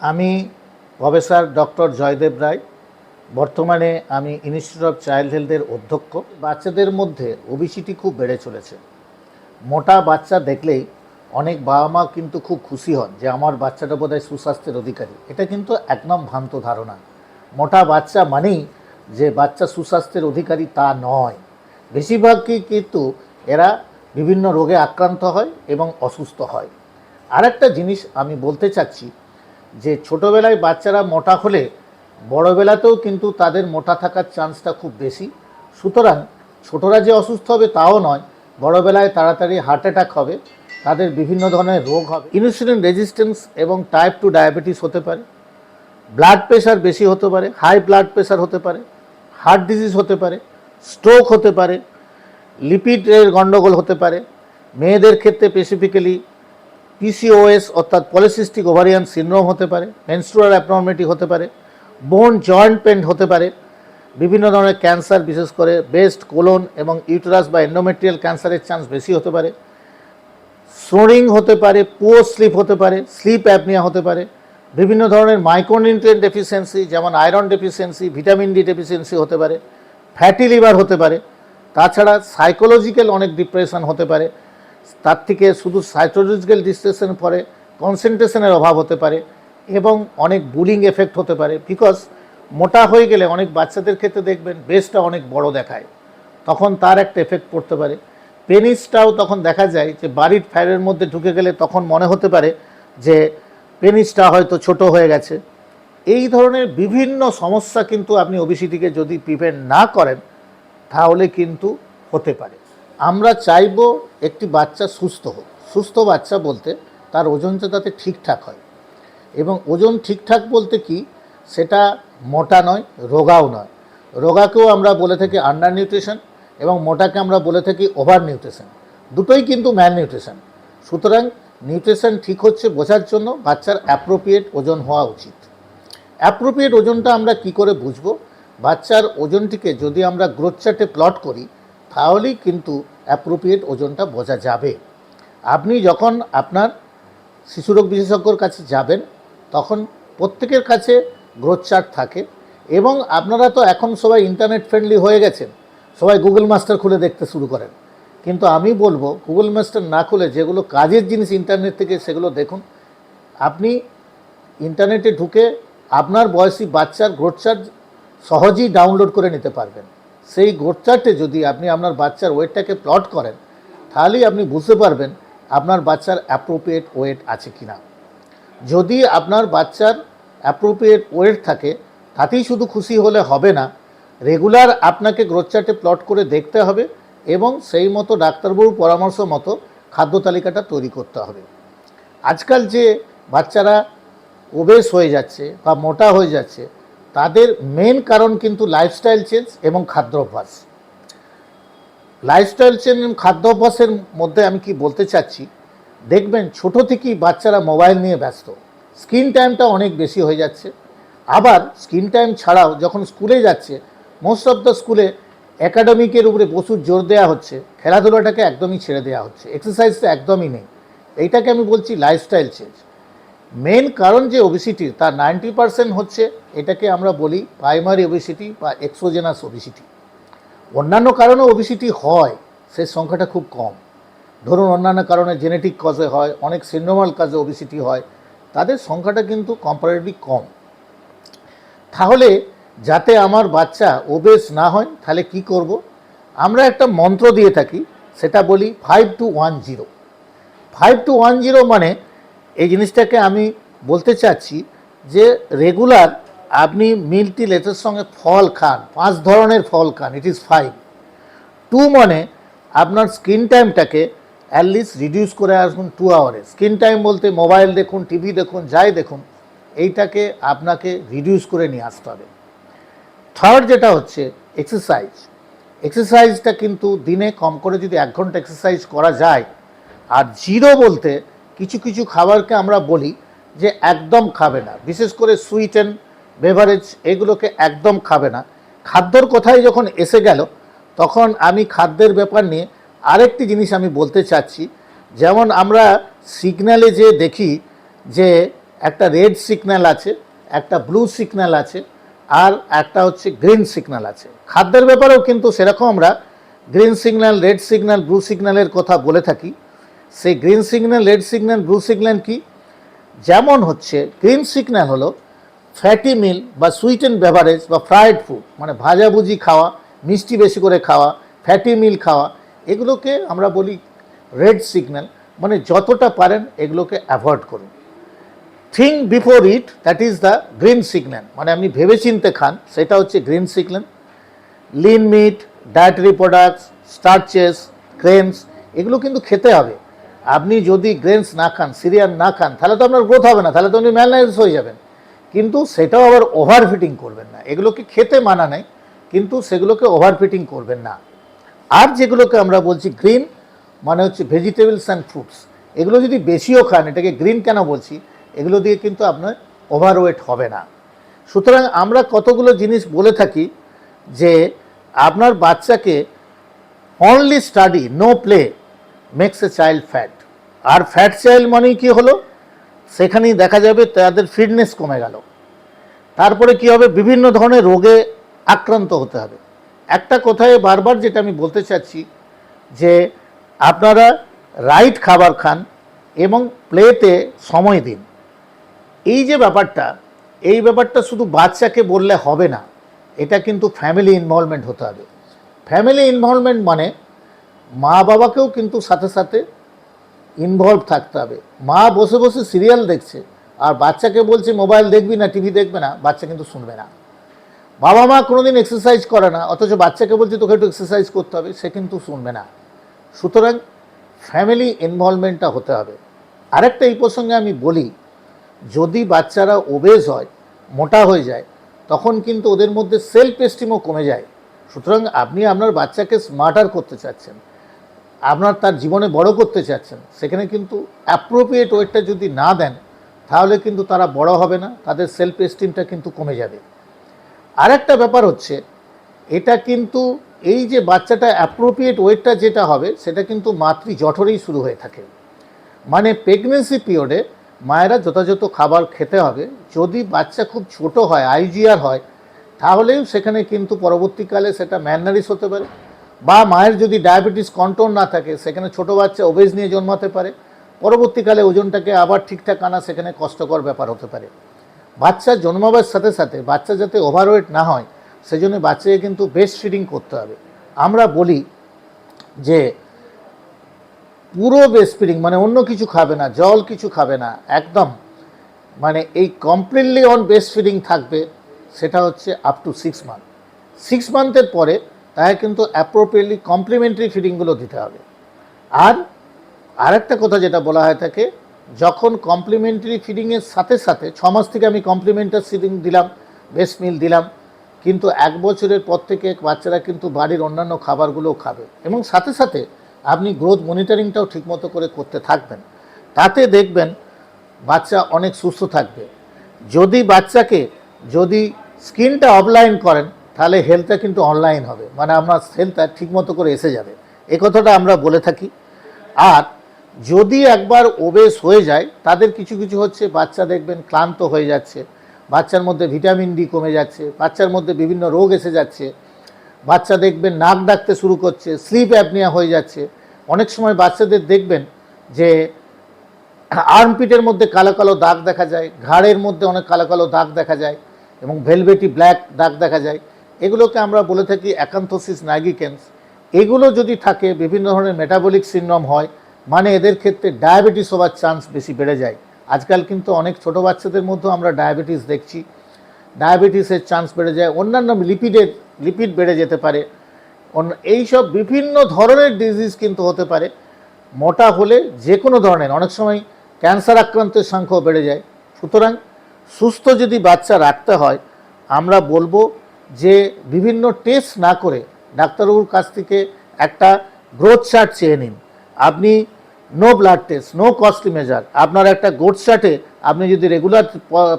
আমি professor doctor Joydeb রায়। বর্তমানে আমি ইনস্টিটিউট অফ চাইল্ড হেলথের অধ্যক্ষ। বাচ্চাদের মধ্যে ওবিসিটি খুব বেড়ে চলেছে। মোটা বাচ্চা দেখলেই অনেক বাবা মা কিন্তু খুব খুশি হন যে আমার বাচ্চাটা বোধহয় সুস্বাস্থ্যের অধিকারী। এটা কিন্তু একদম ভ্রান্ত ধারণা। মোটা বাচ্চা মানেই যে বাচ্চা সুস্বাস্থ্যের অধিকারী তা নয়। বেশিরভাগই কিন্তু এরা বিভিন্ন রোগে আক্রান্ত হয় এবং অসুস্থ হয়। আরেকটা জিনিস আমি বলতে চাচ্ছি যে ছোটোবেলায় বাচ্চারা মোটা হলে বড়বেলাতেও কিন্তু তাদের মোটা থাকার চান্সটা খুব বেশি। সুতরাং ছোটরা যে অসুস্থ হবে তাও নয়, বড়বেলায় তাড়াতাড়ি হার্ট অ্যাটাক হবে, তাদের বিভিন্ন ধরনের রোগ হবে। ইনসুলিন রেজিস্ট্যান্স এবং টাইপ টু ডায়াবেটিস হতে পারে, ব্লাড প্রেশার বেশি হতে পারে, হাই ব্লাড প্রেশার হতে পারে, হার্ট ডিজিজ হতে পারে, স্ট্রোক হতে পারে, লিপিডের গণ্ডগোল হতে পারে, মেয়েদের ক্ষেত্রে স্পেসিফিক্যালি পিসিওএস অর্থাৎ পলিসিস্টিক ওভারিয়ান সিনড্রোম হতে পারে মেনস্ট্রুয়াল অ্যাবনর্মেটি হতে পারে বোন জয়েন্ট পেন হতে পারে বিভিন্ন ধরনের ক্যান্সার বিশেষ করে ব্রেস্ট কোলন এবং ইউটেরাস বা এন্ডোমেট্রিয়াল ক্যান্সারের চান্স বেশি হতে পারে স্নোরিং হতে পারে পুয়ার স্লিপ হতে পারে স্লিপ অ্যাপনিয়া হতে পারে বিভিন্ন ধরনের মাইক্রোনিউট্রিয়েন্ট ডেফিসিয়েন্সি যেমন iron deficiency vitamin D deficiency হতে পারে ফ্যাটি লিভার হতে পারে তাছাড়া সাইকোলজিক্যাল অনেক ডিপ্রেশন হতে পারে তার থেকে শুধু সাইকোলজিক্যাল ডিস্ট্রেশন পরে কনসেন্ট্রেশনের অভাব হতে পারে এবং অনেক বুলিং এফেক্ট হতে পারে বিকজ মোটা হয়ে গেলে অনেক বাচ্চাদের ক্ষেত্রে দেখবেন বেসটা অনেক বড় দেখায়। তখন তার একটা এফেক্ট পড়তে পারে। পেনিসটাও তখন দেখা যায় যে বাড়ির ফ্যানের মধ্যে ঢুকে গেলে তখন মনে হতে পারে যে পেনিসটা হয়তো ছোট হয়ে গেছে। এই ধরনের বিভিন্ন সমস্যা কিন্তু আপনি ওবিসিটিকে যদি প্রিভেন্ট না করেন, তাহলে কিন্তু হতে পারে। আমরা চাইব একটি বাচ্চা সুস্থ হোক। সুস্থ বাচ্চা বলতে তার ওজনটা তাতে ঠিকঠাক হয়। এবং ওজন ঠিকঠাক বলতে কি? সেটা মোটা নয়, রোগাও নয়। রোগাকেও আমরা বলে থাকি আন্ডার নিউট্রিশন এবং মোটাকে আমরা বলে থাকি ওভার নিউট্রিশন দুটোই কিন্তু ম্যাল নিউট্রিশন সুতরাং নিউট্রিশন ঠিক হচ্ছে বোঝার জন্য বাচ্চার অ্যাপ্রোপ্রিয়েট ওজন হওয়া উচিত। অ্যাপ্রোপ্রিয়েট ওজনটা আমরা কি করে বুঝব? বাচ্চার ওজনটিকে যদি আমরা গ্রোথ চার্টে প্লট করি তাহলেই কিন্তু অ্যাপ্রোপ্রিয়েট ওজনটা বোঝা যাবে। আপনি যখন আপনার শিশুরোগ বিশেষজ্ঞর কাছে যাবেন, তখন প্রত্যেকের কাছে গ্রোথ চার্ট থাকে এবং আপনারা তো এখন সবাই ইন্টারনেট ফ্রেন্ডলি হয়ে গেছেন, সবাই গুগল মাস্টার খুলে দেখতে শুরু করেন। কিন্তু আমি বলব গুগল মাস্টার না খুলে যেগুলো কাজের জিনিস ইন্টারনেট থেকে, সেগুলো দেখুন। আপনি ইন্টারনেটে ঢুকে আপনার বয়সী বাচ্চার গ্রোথ চার্ট সহজেই ডাউনলোড করে নিতে পারবেন। সেই গ্রোথ চার্টে যদি আপনি আপনার বাচ্চার ওয়েটটাকে প্লট করেন, তাহলেই আপনি বুঝতে পারবেন আপনার বাচ্চার অ্যাপ্রোপ্রিয়েট ওয়েট আছে কি না যদি আপনার বাচ্চার অ্যাপ্রোপ্রিয়েট ওয়েট থাকে, তাতেই শুধু খুশি হলে হবে না রেগুলার আপনাকে গ্রোথ চার্টে প্লট করে দেখতে হবে এবং সেই মতো ডাক্তারবাবুর পরামর্শ মতো খাদ্য তালিকাটা তৈরি করতে হবে। আজকাল যে বাচ্চারা ওবেস হয়ে যাচ্ছে বা মোটা হয়ে যাচ্ছে তাদের মেন কারণ কিন্তু লাইফস্টাইল চেঞ্জ এবং খাদ্যাভ্যাস লাইফস্টাইল চেঞ্জ এবং খাদ্যাভ্যাসের মধ্যে আমি কি বলতে চাচ্ছি, দেখবেন ছোট থেকেই বাচ্চারা মোবাইল নিয়ে ব্যস্ত। স্ক্রিন টাইমটা অনেক বেশি হয়ে যাচ্ছে। আবার স্ক্রিন টাইম ছাড়াও যখন স্কুলে যাচ্ছে মোস্ট অফ দ্য স্কুলে একাডেমিকের উপরে প্রচুর জোর দেওয়া হচ্ছে, খেলাধুলাটাকে একদমই ছেড়ে দেওয়া হচ্ছে এক্সারসাইজটা একদমই নেই। এইটাকে আমি বলছি লাইফস্টাইল চেঞ্জ মেন কারণ যে ওবিসিটির তার নাইনটি পার্সেন্ট হচ্ছে এটাকে আমরা বলি প্রাইমারি ওবিসিটি বা এক্সোজেনাস ওবিসিটি অন্যান্য কারণে ওবিসিটি হয় সেই সংখ্যাটা খুব কম। ধরুন অন্যান্য কারণে জেনেটিক কজে হয়, অনেক সিন্ড্রোমাল কাজে ওবিসিটি হয়, তাদের সংখ্যাটা কিন্তু কম্পারেটিভলি কম। তাহলে যাতে আমার বাচ্চা ওবেস না হয়, তাহলে কি করব? আমরা একটা মন্ত্র দিয়ে থাকি, সেটা বলি five two one zero five two one zero মানে জিনিসটাকে আমি বলতে চাচ্ছি যে রেগুলার আপনি মিল্টি লেটের সঙ্গে ফল খান, পাঁচ ধরনের ফল খান ইট ইজ ফাইভ টু মানে আপনার স্ক্রিন টাইমটাকে অ্যাটলিস্ট রিডিউস করে আসুন টু আওয়ারে স্ক্রিন টাইম বলতে মোবাইল দেখুন টিভি দেখুন, যাই দেখুন, এইটাকে আপনাকে রিডিউস করে নিয়ে আসতে হবে। থার্ড যেটা হচ্ছে এক্সারসাইজ এক্সারসাইজটা কিন্তু দিনে কম করে যদি এক ঘণ্টা এক্সারসাইজ করা যায়, আর জিরো বলতে কিছু কিছু খাবারকে আমরা বলি যে একদম খাবে না। বিশেষ করে সুইট অ্যান্ড বেভারেজ এগুলোকে একদম খাবে না। খাদ্যর কথাই যখন এসে গেল, তখন আমি খাদ্যের ব্যাপার নিয়ে আরেকটি জিনিস আমি বলতে চাচ্ছি। যেমন আমরা সিগন্যালে যে দেখি যে একটা রেড সিগন্যাল আছে, একটা ব্লু সিগন্যাল আছে, আর একটা হচ্ছে গ্রিন সিগন্যাল আছে। খাদ্যের ব্যাপারেও কিন্তু সেরকম আমরা green signal red signal blue সিগন্যালের কথা বলে থাকি। সেই green signal red signal blue signal কি? যেমন হচ্ছে গ্রিন সিগন্যাল হলো ফ্যাটি মিল বা সুইট অ্যান্ড বেভারেজ বা ফ্রায়েড ফুড মানে ভাজাভুজি খাওয়া, মিষ্টি বেশি করে খাওয়া ফ্যাটি মিল খাওয়া, এগুলোকে আমরা বলি রেড সিগন্যাল মানে যতটা পারেন এগুলোকে অ্যাভয়েড করুন। Think before eat that is the green signal মানে আপনি ভেবেচিন্তে খান, সেটা হচ্ছে green signal lean meat dietary products starches grains এগুলো কিন্তু খেতে হবে। আপনি যদি গ্রেনস না খান সিরিয়াল না খান, তাহলে তো আপনার গ্রোথ হবে না, তাহলে তো আপনি ম্যালনাইজ হয়ে যাবেন। কিন্তু সেটাও আবার ওভার ফিটিং করবেন না। এগুলোকে খেতে মানা নেই, কিন্তু সেগুলোকে ওভার ফিটিং করবেন না। আর যেগুলোকে আমরা বলছি গ্রিন মানে হচ্ছে ভেজিটেবলস অ্যান্ড ফ্রুটস এগুলো যদি বেশিও খান, এটাকে গ্রিন কেন বলছি? এগুলো দিয়ে কিন্তু আপনার ওভারওয়েট হবে না। সুতরাং আমরা কতগুলো জিনিস বলে থাকি যে আপনার বাচ্চাকে only study no play makes a child fat R fat child মানেই কি হলো? সেখানেই দেখা যাবে তাদের ফিটনেস কমে গেল। তারপরে কি হবে? বিভিন্ন ধরনের রোগে আক্রান্ত হতে হবে। একটা কথায় বারবার যেটা আমি বলতে চাচ্ছি যে আপনারা রাইট খাবার খান এবং প্লেতে সময় দিন। এই যে ব্যাপারটা, এই ব্যাপারটা শুধু বাচ্চাকে বললে হবে না, এটা কিন্তু ফ্যামিলি ইনভলভমেন্ট হতে হবে। ফ্যামিলি ইনভলভমেন্ট মানে মা বাবাকেও কিন্তু সাথে সাথে ইনভলভ থাকতে হবে। মা বসে বসে সিরিয়াল দেখছে, আর বাচ্চাকে বলছে মোবাইল দেখবি না টিভি দেখবে না। বাচ্চা কিন্তু শুনবে না। বাবা মা কোনোদিন এক্সারসাইজ করে না, অথচ বাচ্চাকে বলছে, তোকে একটু এক্সারসাইজ করতে হবে। সে কিন্তু শুনবে না। সুতরাং ফ্যামিলি ইনভলভমেন্টটা হতে হবে। আরেকটা এই প্রসঙ্গে আমি বলি, যদি বাচ্চারা ওবেজ হয়, মোটা হয়ে যায়, তখন কিন্তু ওদের মধ্যে সেলফ এস্টিমও কমে যায়। সুতরাং আপনি আপনার বাচ্চাকে স্মার্টার করতে চাচ্ছেন। আপনার তার জীবনে বড় করতে চাচ্ছেন, সেখানে কিন্তু অ্যাপ্রোপ্রিয়েট ওয়েটটা যদি না দেন, তাহলে কিন্তু তারা বড় হবে না, তাদের সেলফ এস্টিমটা কিন্তু কমে যাবে। আরেকটা ব্যাপার হচ্ছে, এটা কিন্তু এই যে বাচ্চাটা অ্যাপ্রোপ্রিয়েট ওয়েটটা যেটা হবে, সেটা কিন্তু মাতৃ জঠরেই শুরু হয়ে থাকে। মানে প্রেগনেন্সি পিরিয়ডে মায়েরা যথাযথ খাবার খেতে হবে, যদি বাচ্চা খুব ছোট হয় আইজিআর হয়, তাহলেও সেখানে কিন্তু পরবর্তীকালে সেটা ম্যানারিস হতে পারে। বা মায়ের যদি ডায়াবেটিস কন্ট্রোল না থাকে, সেখানে ছোট বাচ্চা ওবেজ নিয়ে জন্মাতে পারে। পরবর্তীকালে ওজনটাকে আবার ঠিকঠাক আনা সেখানে কষ্টকর ব্যাপার হতে পারে। বাচ্চা জন্মাবার সাথে সাথে বাচ্চা যাতে ওভারওয়েট না হয়, সেজন্য বাচ্চাকে কিন্তু বেস্ট ফিডিং করতে হবে। আমরা বলি যে, পুরো বেস্ট ফিডিং মানে অন্য কিছু খাবে না, জল কিছু খাবে না, একদম। মানে এই কমপ্লিটলি অন বেস্ট ফিডিং থাকবে, সেটা হচ্ছে up to six month six মান্থের পরে তাকে কিন্তু অ্যাপ্রোপ্রিয়েটলি কমপ্লিমেন্টারি ফিডিংগুলো দিতে হবে। আর আরেকটা কথা যেটা বলা হয় থাকে, যখন কমপ্লিমেন্টারি ফিডিংয়ের সাথে সাথে ছ মাস থেকে আমি কমপ্লিমেন্টারি ফিডিং দিলাম বেস্ট মিল দিলাম, কিন্তু এক বছরের পর থেকে বাচ্চারা কিন্তু বাড়ির অন্যান্য খাবারগুলোও খাবে এবং সাথে সাথে আপনি গ্রোথ মনিটরিংটাও ঠিকমতো করে করতে থাকবেন। তাতে দেখবেন বাচ্চা অনেক সুস্থ থাকবে। যদি বাচ্চাকে যদি স্কিনটা অফলাইন করেন তাহলে হেলথটা কিন্তু অনলাইন হবে। মানে আপনার হেলথটা ঠিকমতো করে এসে যাবে। এ কথাটা আমরা বলে থাকি। আর যদি একবার ওবেস হয়ে যায়, তাদের কিছু কিছু হচ্ছে, বাচ্চা দেখবেন ক্লান্ত হয়ে যাচ্ছে, বাচ্চার মধ্যে ভিটামিন ডি কমে যাচ্ছে, বাচ্চার মধ্যে বিভিন্ন রোগ এসে যাচ্ছে, বাচ্চা দেখবেন নাক ডাকতে শুরু করছে স্লিপ অ্যাপনিয়া হয়ে যাচ্ছে, অনেক সময় বাচ্চাদের দেখবেন যে আর্মপিটের মধ্যে কালো কালো দাগ দেখা যায়, ঘাড়ের মধ্যে অনেক কালো কালো দাগ দেখা যায় এবং ভেলভেটি ব্ল্যাক দাগ দেখা যায়। এগুলোকে আমরা বলে থাকি অ্যাকান্থোসিস নাইগিকেন্স এগুলো যদি থাকে, বিভিন্ন ধরনের মেটাবলিক সিনড্রোম হয় মানে এদের ক্ষেত্রে ডায়াবেটিস হওয়ার চান্স বেশি বেড়ে যায়। আজকাল কিন্তু অনেক ছোট বাচ্চাদের মধ্যেও আমরা ডায়াবেটিস দেখছি। ডায়াবেটিসের চান্স বেড়ে যায়, অন্যান্য লিপিডের লিপিড বেড়ে যেতে পারে। অন্য, এইসব বিভিন্ন ধরনের ডিজিজ কিন্তু হতে পারে। মোটা হলে যে কোনো ধরনের, অনেক সময় ক্যান্সার আক্রান্তের সংখ্যাও বেড়ে যায়। সুতরাং সুস্থ যদি বাচ্চা রাখতে হয়, আমরা বলব যে বিভিন্ন টেস্ট না করে ডাক্তারবাবুর কাছ থেকে একটা গ্রোথ চার্ট চেয়ে নিন। আপনি no blood test no costly measure আপনার একটা গ্রোথ চার্টে আপনি যদি রেগুলার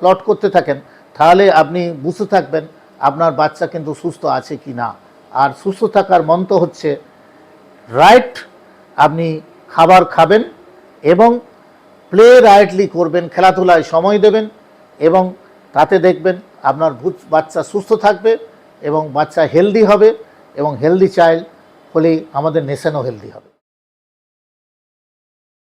প্লট করতে থাকেন, তাহলে আপনি বুঝতে থাকবেন আপনার বাচ্চা কিন্তু সুস্থ আছে কি না। আর সুস্থ থাকার মন্ত্র হচ্ছে রাইট আপনি খাবার খাবেন এবং প্লে রাইটলি করবেন, খেলাধুলায় সময় দেবেন এবং তাতে দেখবেন আপনার বাচ্চা সুস্থ থাকবে এবং বাচ্চা হেলদি হবে এবং হেলদি চাইল্ড হলেই আমাদের নেশানও হেলদি হবে।